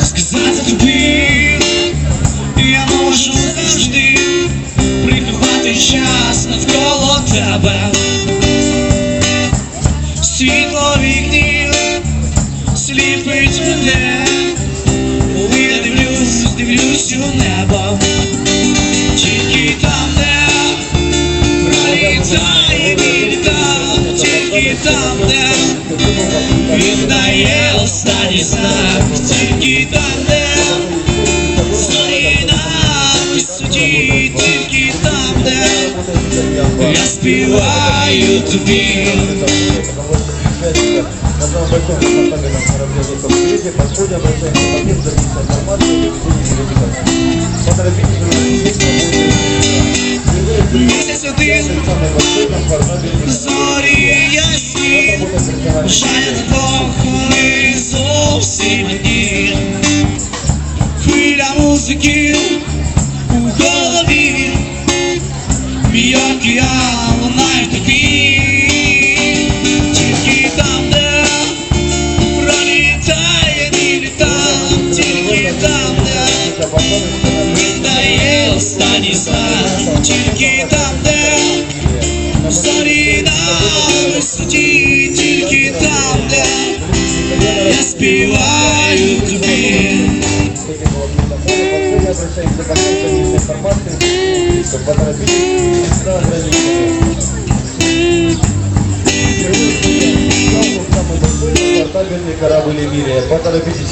Сказати тобі, я можу завжди приховати час навколо тебе. Світло вікні сліпить мене, коли я дивлюсь, дивлюсь у небо, тільки там, де пролітає мій літак, тільки там, де він дає останній знак, тільки там, де зорі на висоті, тільки там, де я співаю тобі. На самом Жаль двох ми зовсім одні Хвиля музики у голові. Мій океан лунає Тільки там, де пролітає мій літак Тільки там, де він дає останній знак. Тільки там, де не співають тебе. Поторопитесь.